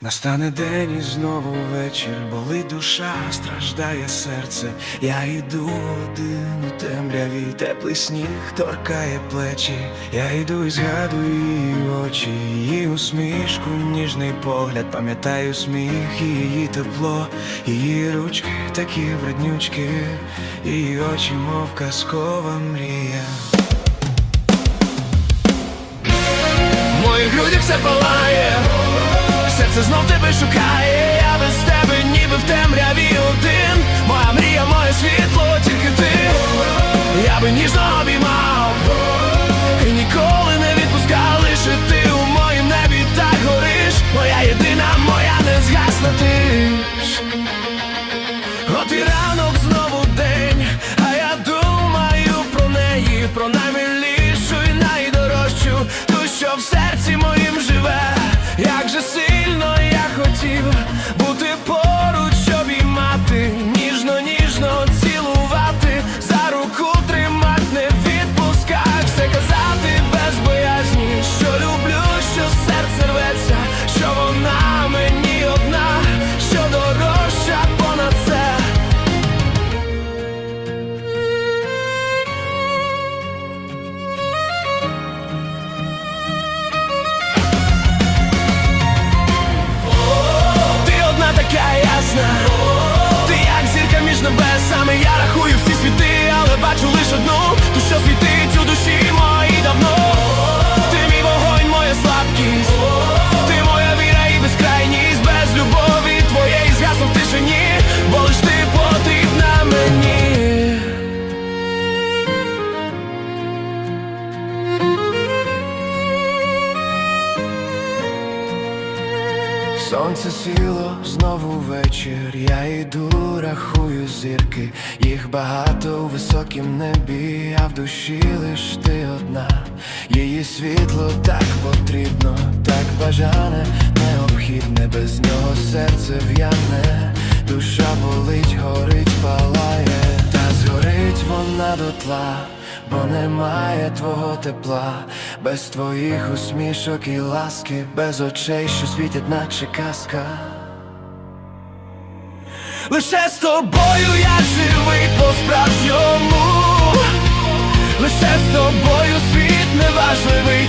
Настане день і знову вечір, болить душа, страждає серце. Я йду один у темряві, теплий сніг торкає плечі. Я йду і згадую її очі, її усмішку, ніжний погляд, пам'ятаю сміх, її тепло, її ручки, такі вреднючки, її очі, мов казкова мрія. В моїх грудях все палає, серце знов тебе шукає, я без тебе ніби в темряві бути поруч, небесами. Я рахую всі світи, але бачу лише одну, Сонце сіло знову вечір, я йду, рахую зірки, їх багато у високім небі, а в душі лиш ти одна, її світло так потрібно, так бажане, необхідне, без нього серце в'яне, душа болить, горить, палає, та згорить вона дотла. Бо немає твого тепла, без твоїх усмішок і ласки, без очей, що світять, наче казка. Лише з тобою я живий по-справжньому, лише з тобою світ неважливий,